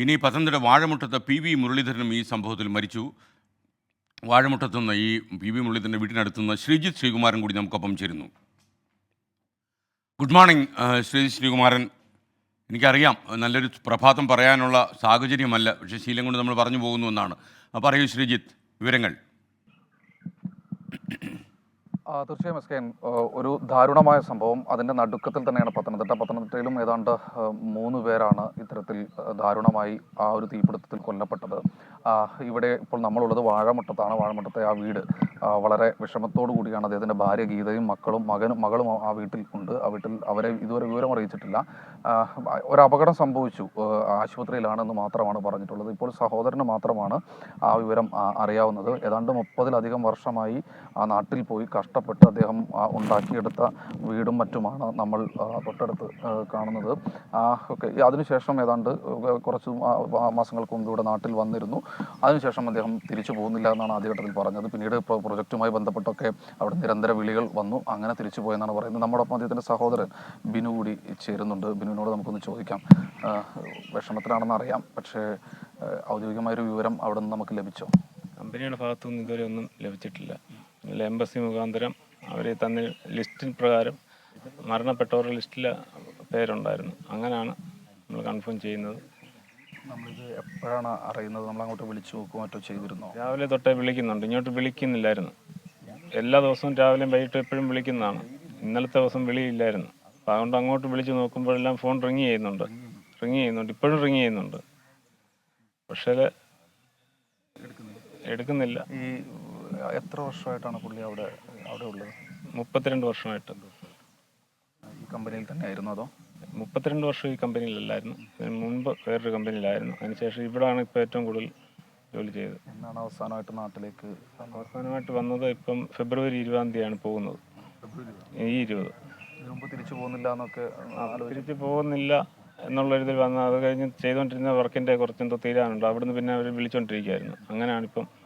ഇനി പത്തനംതിട്ട വാഴമുട്ടത്ത് P V മുരളീധരനും ഈ സംഭവത്തിൽ മരിച്ചു. വാഴമുട്ടത്തുനിന്ന് ഈ പി വി മുരളീധരന്റെ വീട്ടിനടുത്തുനിന്ന് ശ്രീജിത്ത് ശ്രീകുമാരൻ കൂടി നമുക്കൊപ്പം ചേരുന്നു. Good morning Sreejith Sreekumaran. എനിക്കറിയാം നല്ലൊരു പ്രഭാതം പറയാനുള്ള സാഹചര്യമല്ല പക്ഷേ ശീലം കൊണ്ട് നമ്മൾ പറഞ്ഞു പോകുന്നു എന്നാണ്. പറയൂ ശ്രീജിത്ത് വിവരങ്ങൾ. തീർച്ചയായും എസ് കെ. ഒരു ദാരുണമായ സംഭവം. അതിന്റെ നടുക്കത്തിൽ തന്നെയാണ് പത്തനംതിട്ട. പത്തനംതിട്ടയിലും ഏതാണ്ട് മൂന്ന് പേരാണ് ഇത്തരത്തിൽ ദാരുണമായി ആ ഒരു തീപിടുത്തത്തിൽ കൊല്ലപ്പെട്ടത്. ഇവിടെ ഇപ്പോൾ നമ്മളുള്ളത് വാഴമുട്ടത്താണ്. വാഴമുട്ടത്തെ ആ വീട് വളരെ വിഷമത്തോടു കൂടിയാണ് അദ്ദേഹത്തിന്റെ ഭാര്യ ഗീതയും മക്കളും മകനും മകളും ആ- വീട്ടിൽ ഉണ്ട്. ആ വീട്ടിൽ അവരെ ഇതുവരെ വിവരം അറിയിച്ചിട്ടില്ല. ഒരു അപകടം സംഭവിച്ചു ആശുപത്രിയിലാണെന്ന് മാത്രമാണ് പറഞ്ഞിട്ടുള്ളത്. ഇപ്പോൾ സഹോദരന് മാത്രമാണ് ആ വിവരം അറിയാവുന്നത്. ഏതാണ്ട് മുപ്പതിലധികം വർഷമായി ആ നാട്ടിൽ പോയി കഷ്ടപ്പെട്ട് അദ്ദേഹം ഉണ്ടാക്കിയെടുത്ത വീടും മറ്റുമാണ് നമ്മൾ തൊട്ടടുത്ത് കാണുന്നത്. ഓക്കെ. അതിനുശേഷം ഏതാണ്ട് കുറച്ച് മാസങ്ങൾക്ക് മുമ്പ് ഇവിടെ നാട്ടിൽ വന്നിരുന്നു. അതിനുശേഷം അദ്ദേഹം തിരിച്ചു പോകുന്നില്ല എന്നാണ് ആദ്യഘട്ടത്തിൽ പറഞ്ഞത്. പിന്നീട് പ്രൊ- പ്രൊജക്റ്റുമായി ബന്ധപ്പെട്ടൊക്കെ അവിടെ നിരന്തര വിളികൾ വന്നു. അങ്ങനെ തിരിച്ചു പോയെന്നാണ് പറയുന്നത്. നമ്മുടെ അദ്ദേഹത്തിന്റെ സഹോദരൻ ബിനു കൂടി ചേരുന്നുണ്ട്. ബിനുവിനോട് നമുക്കൊന്ന് ചോദിക്കാം. വിഷമത്തിലാണെന്ന് അറിയാം. പക്ഷേ ഔദ്യോഗികമായൊരു വിവരം അവിടെ നിന്ന് നമുക്ക് ലഭിച്ചോ? കമ്പനിയുടെ ഭാഗത്തുനിന്ന് ഇതുവരെ ഒന്നും ലഭിച്ചിട്ടില്ല. ഇതിൽ എംബസി മുഖാന്തരം അവർ തന്ന ലിസ്റ്റിൽ പ്രകാരം മരണപ്പെട്ടവരുടെ ലിസ്റ്റിൽ പേരുണ്ടായിരുന്നു. അങ്ങനെയാണ് നമ്മൾ കൺഫേം ചെയ്യുന്നത്. നമ്മളിത് എപ്പോഴാണ് അറിയുന്നത്? നമ്മൾ അങ്ങോട്ട് വിളിച്ചു നോക്കുക മറ്റോ ചെയ്തിരുന്നോ? രാവിലെ തൊട്ടേ വിളിക്കുന്നുണ്ട്. ഇങ്ങോട്ട് വിളിക്കുന്നില്ലായിരുന്നു. എല്ലാ ദിവസവും രാവിലെയും വൈകിട്ട് എപ്പോഴും വിളിക്കുന്നതാണ്. ഇന്നലത്തെ ദിവസം വിളിയില്ലായിരുന്നു. അപ്പോൾ അതുകൊണ്ട് അങ്ങോട്ട് വിളിച്ച് നോക്കുമ്പോഴെല്ലാം ഫോൺ റിങ് ചെയ്യുന്നുണ്ട്. റിങ് ചെയ്യുന്നുണ്ട്. ഇപ്പോഴും റിങ് ചെയ്യുന്നുണ്ട്. പക്ഷേ എടുക്കുന്നില്ല. ഈ എത്ര വർഷമായിട്ടാണ് പുള്ളി അവിടെ അവിടെ ഉള്ളത്? മുപ്പത്തിരണ്ട് വർഷമായിട്ട്. ഈ കമ്പനിയിൽ തന്നെ ആയിരുന്നു അതോ? മുപ്പത്തിരണ്ട് വർഷം ഈ കമ്പനിയിലല്ലായിരുന്നു. ഇതിന് മുൻപ് വേറൊരു കമ്പനിയിലായിരുന്നു. അതിനുശേഷം ഇവിടാണ് ഇപ്പോൾ ഏറ്റവും കൂടുതൽ ജോലി ചെയ്തത്. എന്നാണ് അവസാനമായിട്ട് നാട്ടിലേക്ക് അവസാനമായിട്ട് വന്നത് ഇപ്പം ഫെബ്രുവരി ഇരുപതാം തീയതിയാണ് പോകുന്നത്. ഈ ഇരുപത്. മുമ്പ് തിരിച്ചു പോകുന്നില്ല എന്നൊക്കെ തിരിച്ചു പോകുന്നില്ല എന്നുള്ള ഇതിൽ വന്ന അത് കഴിഞ്ഞ് ചെയ്തുകൊണ്ടിരുന്ന വർക്കിന്റെ കുറച്ചെന്തോ തീരാനുണ്ട്. അവിടുന്ന് പിന്നെ അവർ വിളിച്ചുകൊണ്ടിരിക്കുകയായിരുന്നു അങ്ങനെയാണ് ഇപ്പം അത് കഴിഞ്ഞ്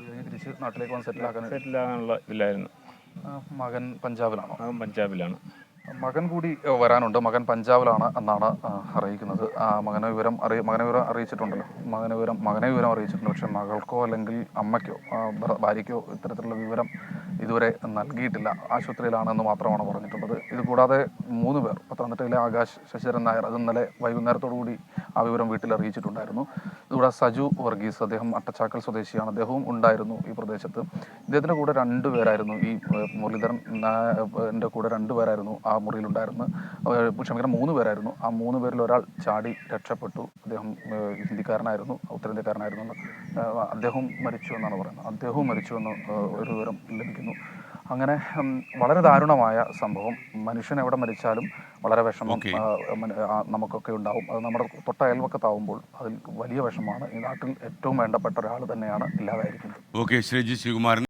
തിരിച്ച് നാട്ടിലേക്ക് വന്ന് സെറ്റിൽ ആക്കാൻ സെറ്റിൽ ആകാനുള്ള ഇതിലായിരുന്നു മകൻ പഞ്ചാബിലാണോ? അതും പഞ്ചാബിലാണ്. മകൻ കൂടി വരാനുണ്ട്. മകൻ പഞ്ചാബിലാണ് എന്നാണ് അറിയിക്കുന്നത്. ആ, മകനെ വിവരം അറിയ മകന വിവരം അറിയിച്ചിട്ടുണ്ടല്ലോ. മകന വിവരം മകനെ വിവരം അറിയിച്ചിട്ടുണ്ട്. പക്ഷെ മകൾക്കോ അല്ലെങ്കിൽ അമ്മയ്ക്കോ ഭാര്യയ്ക്കോ ഇത്തരത്തിലുള്ള വിവരം ഇതുവരെ നൽകിയിട്ടില്ല. ആശുപത്രിയിലാണെന്ന് മാത്രമാണ് പറഞ്ഞിട്ടുള്ളത്. ഇത് കൂടാതെ മൂന്ന് പേർ പത്തനംതിട്ടയിലെ ആകാശ് ശശിധരൻ നായർ അത് ഇന്നലെ വൈകുന്നേരത്തോടുകൂടി ആ വിവരം വീട്ടിൽ അറിയിച്ചിട്ടുണ്ടായിരുന്നു ഇതുകൂടാതെ സജു വർഗീസ് അദ്ദേഹം അട്ടച്ചാക്കൽ സ്വദേശിയാണ്. അദ്ദേഹവും ഉണ്ടായിരുന്നു ഈ പ്രദേശത്ത്. ഇദ്ദേഹത്തിന്റെ കൂടെ രണ്ട് പേരായിരുന്നു ഈ മുരളീധരൻ എന്റെ കൂടെ രണ്ട് പേരായിരുന്നു ആ മുറിയിലുണ്ടായിരുന്നു ക്ഷമിക്കണം മൂന്ന് പേരായിരുന്നു. ആ മൂന്ന് പേരിൽ ഒരാൾ ചാടി രക്ഷപ്പെട്ടു. അദ്ദേഹം ഹിന്ദിക്കാരനായിരുന്നു ഉത്തരേന്ത്യക്കാരനായിരുന്നു അദ്ദേഹം മരിച്ചു എന്നാണ് പറയുന്നത്. അദ്ദേഹവും മരിച്ചു എന്ന് ഒരു വിവരം ലഭിക്കുന്നു. അങ്ങനെ വളരെ ദാരുണമായ സംഭവം. മനുഷ്യൻ എവിടെ മരിച്ചാലും വളരെ വിഷമം നമുക്കൊക്കെ ഉണ്ടാവും. അത് നമ്മുടെ തൊട്ട അയൽവക്കത്താവുമ്പോൾ അതിൽ വലിയ വിഷമമാണ്. ഈ നാട്ടിൽ ഏറ്റവും വേണ്ടപ്പെട്ട ഒരാൾ തന്നെയാണ് ഇല്ലാതായിരിക്കുന്നത്. ഓക്കെ ശ്രീജി ശ്രീകുമാരൻ.